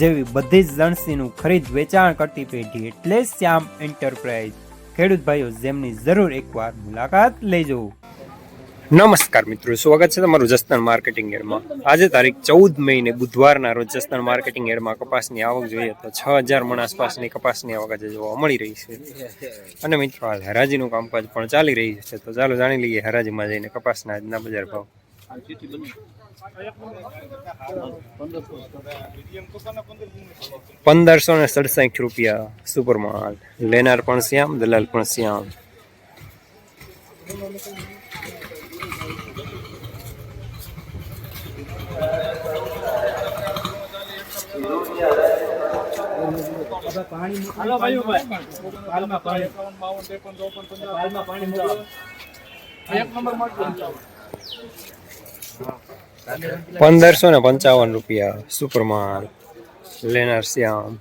જેવી બધી જ લણસીનું ખરીદ વેચાણ કરતી પેઢી એટલે શ્યામ એન્ટરપ્રાઇઝ. ખેડૂત ભાઈઓ, જેમની જરૂર એકવાર મુલાકાત લેજો. નમસ્કાર મિત્રો, સ્વાગત છે તમારું જસદણ માર્કેટિંગ એરમાં આજે તારીખ ચૌદ મહિને બુધવારના રોજ જસદણ માર્કેટિંગ એરમાં કપાસની આવક જોઈએ તો છ હજાર મણ આસપાસની કપાસની આવક આજે જોવા મળી રહી છે. અને મિત્રો, હાલ હરાજીનું કામકાજ પણ ચાલી રહ્યું છે. તો ચાલો જાણી લઈએ હરાજીમાં જઈને કપાસના આજના બજાર ભાવ. પંદરસો ને સડસઠ રૂપિયા સુપર માલ લેનાર પણ શ્યામ દલાલ પણ શ્યામ. એક નંબર પંદરસો ને પંચાવન રૂપિયા. સુપર માલ લેનાર શ્યામ.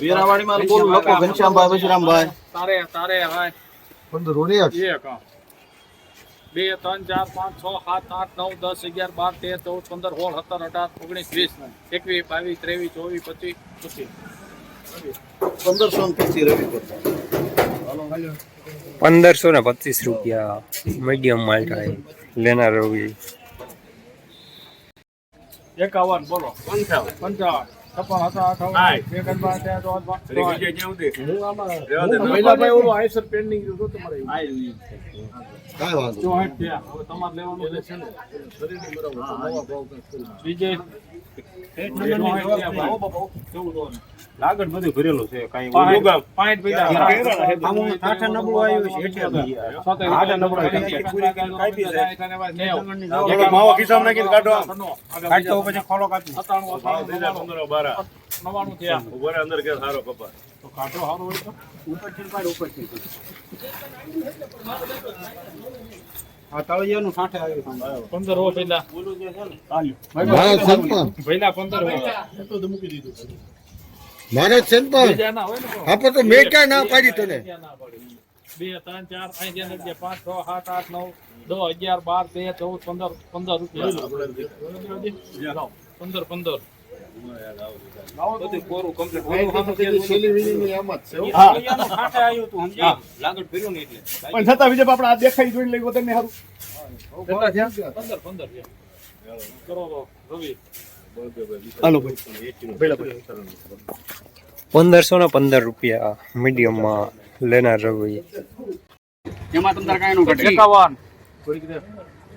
વીરાવાડીમાં બોલ લખો ઘનશ્યામભાઈ બશરામભાઈ તારે તારે ભાઈ પંદર રોડે એક હા. બે ત્રણ ચાર પાંચ છ સાત આઠ નવ દસ અગિયાર બાર તેર ચૌદ પંદર સોળ સત્તર અઢાર ઓગણીસ વીસ એકવીસ બાવીસ ત્રેવીસ ચોવીસ પચીસ પચીસ. પંદરસો ને પચીસ રવિ પંદરસો ને પચીસ રૂપિયા. મીડિયમ માલ થાય. લેનાર રવિ એકાવન બોલો. પંચાવન. પંચાવન. છપ્પન હતા અઠાવન એક જ બાર તેર હું આમાં પહેલા ભાઈ ઓલું આઈસર પેન્ડિંગ હતું તમારે. કાંઈ વાંધો ચોસઠ થયા હવે તમારે લેવાનું રહેશે ને. બીજે લાગડ બધું ભરેલું છે કઈ પાંઠ નબળું આવ્યું છે નવાણું થયા. ઊભો અંદર કે સારો કપાસ. તો કાઢો સારું હોય તો? આ તળિયાનું સાઠે આવ્યું પંદર હો પેલા મારા સંતમાં પહેલા પંદર હો. મારા સંતમાં બીજા ના હોય ને તો. આપણે તો મેં ક્યાં ના પાડી તને. બે ત્રણ ચાર પાંચ અગિયાર પાંચ છ સાત આઠ નવ દસ અગિયાર બાર તેર ચૌદ પંદર. પંદર રૂપિયા પંદર પંદર. બધું કોરું complete. ઓલું સામે જે ઓલું- તળિયાનું કાંઠે આવ્યું હતું, સમજ્યા? લાગડ ભર્યું ને એટલે. પણ છતાં બીજા આપણે આ દેખાઈ જોઈને લઈ. કરો રવિ. હાલો ભાઈ. પંદરસો ને પંદર રૂપિયા મીડિયમમાં લેનાર રવિ. એમાં તમ કાંઈ નું ઘટે એકાવન.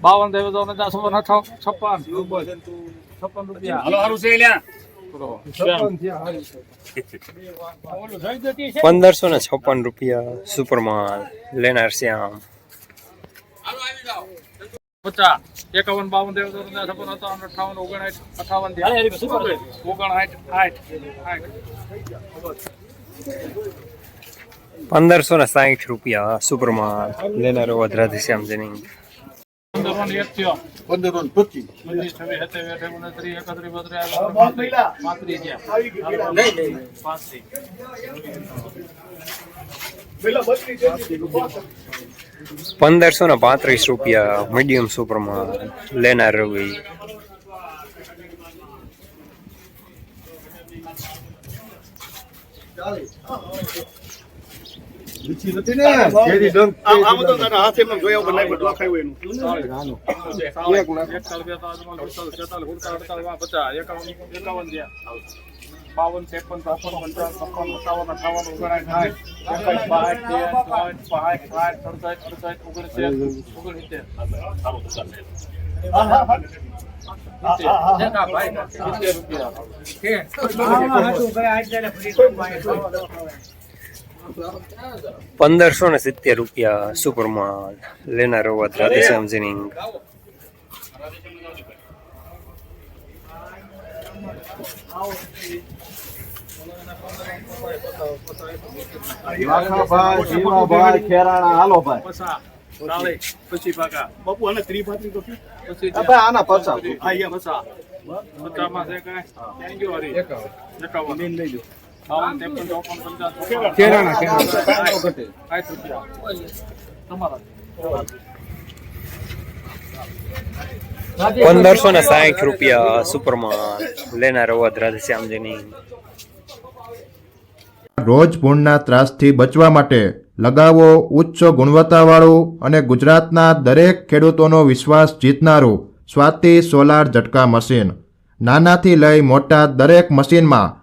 બાવન દેવ દો ને દસ છપ્પન. છપ્પન રૂપિયા. હાલો હારું છે લ્યા. કરો. ઓલું જઈ જતી છે? પંદરસો ને છપ્પન રૂપિયા સુપર માલ લેનાર શ્યામ. પચાસ એકાવન બાવન દેવ છપ્પન સત્તાવન અઠાવન ઓગણસાઠ અઠાવન ઓગણસાઠ આઠ આઠ. પંદરસો ને સાહીઠ રૂપિયા સુપર માલ લેનાર વધરાધી શ્યામ જનીન પંદર પાંત્રીસ પંદરસો ને પાંત્રીસ રૂપિયા મીડિયમ સુપર માલ લેનાર રવિ. નથી ને જેરી ડંક આમ તો તારા હાથે એમ જોયા ઉપર નાખ્યું એનું છેતાલીસ, સુડતાલીસ, અડતાલીસ, પચાસ, એકાવન એકાવન થયા. બાવન ત્રેપન ચોપન પંચાવન છપ્પન સત્તાવન અઠાવન ઓગણસાઠ સાઠ ચોસઠ પાંસઠ સાઠ સડસઠ અડસઠ ઓગણસિત્તેર ઓગણસિત્તેર સિત્તેર. ભાઈ, રૂપિયા પંદરસો ને સિત્તેર રૂપિયા સુપરમાલ લેનાર હોવા રાધેશ્યામ જીનિંગ હાલો ભાઈ પછી પાકા બાપુ આને ત્રી તો કે પછી આ ભાઈ આના પચાસ પસા પચામાં છે કાંઈ થેન્ક યુ હરી એકાવન લઈ લો તમારા પંદરસો ને સાહીઠ રૂપિયા સુપરમાલ લેનાર હોવા રાધેશ્યામ રોજ ભૂણના ત્રાસથી બચવા માટે લગાવો ઉચ્ચ ગુણવત્તાવાળું અને ગુજરાતના દરેક ખેડૂતોનો વિશ્વાસ જીતનારું સ્વાતિ સોલાર ઝટકા મશીન. નાનાથી લઈ મોટા દરેક મશીનમાં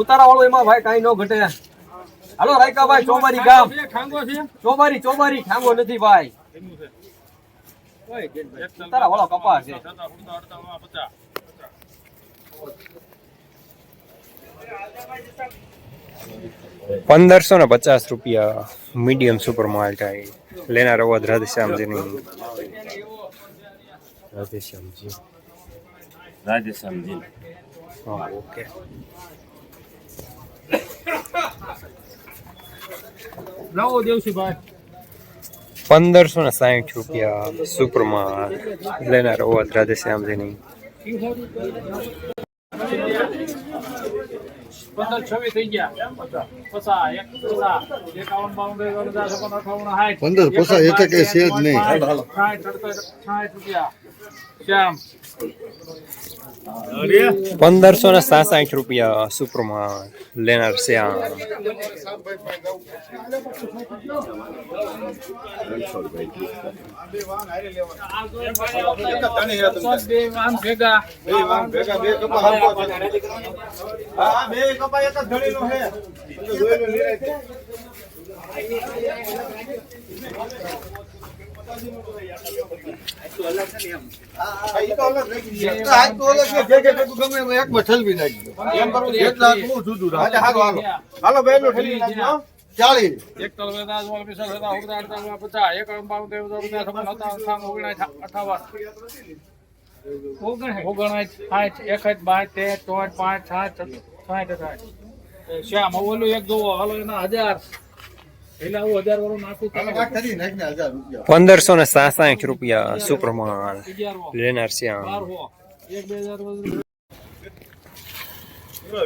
ઉતારા વાળો એમાં ભાઈ કઈ ન ઘટે. હાલો રાયકા ચોબારી ગામ. ચોમારી ચોમારી, ઠાંગો નથી ભાઈ. ઉતારા કપા છે. પંદરસો ને પચાસ રૂપિયા મીડિયમ સુપર ટાઈ લેનાર હોવા રાધેશ્યામ જીનિંગ રાધેશ્યામજી રાજસ્થાનજી હા ઓકે નવો દેવસીભાઈ પંદરસો ને સાઠ રૂપિયા સુપરમાલ લેનાર હોવા રાધેશ્યામ જીનિંગ પંદર છવ્વીસ થઈ ગયા. પસા એક પસા. એકાવન બાવન ત્રેપન પચાસ છપ્પન અઠાવન સાઠ. પંદર પસા એક એક છે જ નહીં. સાઠ સડસઠ સાઠ રૂપિયા શ્યામ પંદરસો ને સાસઠ રૂપિયા સુપરમાલ લેનાર શ્યામ બે વાહન ભેગા ભેગા બે કપા હરખો છે. હા બે કપા એક જ ધણીનો છે એટલે જોઈ લો નિરાંતે. હા, ઈ તો અલગ રાખી દઈએ. આ તો અલગ છે. જે જે ભેગું ગમે એમાં એકમાં ઠલવી નાખજો. એમ કરવું છે. એટલા આટલું જુદું રાખો. હાલો, હાલો. હાલો, બેનો ઠલવી નાખજો. ચાલીસ. એક તલ વેદા જોલ પિસલ વેદા ઉગદા અડતા પચાસ એક બાવન ત્રેપન ચોપન પચાસ છપ્પન સત્તાવન અઠાવન ઓગણીસ અઠાવન ઓગણીસ સાઠ એકઠ બાર તેર અઠાઠ શ્યામ ઓલું એક જોવો હાલો એના હજાર પંદરસો ને સાસાઠ રૂપિયા સુપ્રમાણ. લેનાર શ્યામ હજાર.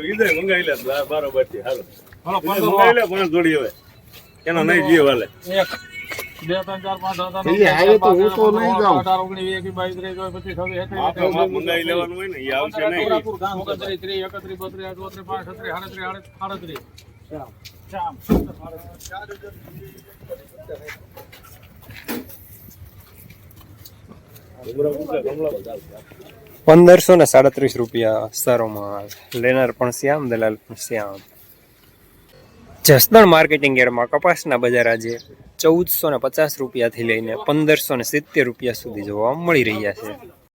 વિદય મંગાવી લે બરોબર છે હાલો. જોડી હવે. એનો નહીં જીવ હાલે. બે ત્રણ ચાર પાંચ છ સાત આઠ, એટલે નવ, દસ, હવે તો બાર, હું તો તેર, નહીં પંદર, જાઉં. અઢાર ઓગણીસ વીસ એકવીસ બાવીસ ત્રેવીસ ચોવીસ પચીસ છવ્વીસ સત્યાવીસ આપણે અઠ્યાવીસ, માપ મંગાવી લેવાનું હોય ને એ આવશે નહીં. ઓગણત્રીસ, ત્રીસ, એકત્રીસ, બત્રીસ, સાડત્રીસ, આડત્રીસ, આડત્રીસ. પંદરસો ને સાડત્રીસ રૂપિયા સારો માલ લેનાર પણ શ્યામ, દલાલ પણ શ્યામ. જસદણ માર્કેટિંગ યાર્ડમાં કપાસના બજાર આજે ચૌદસો ને પચાસ રૂપિયાથી લઈને પંદરસો ને સિત્તેર રૂપિયા સુધી જોવા મળી રહ્યા છે.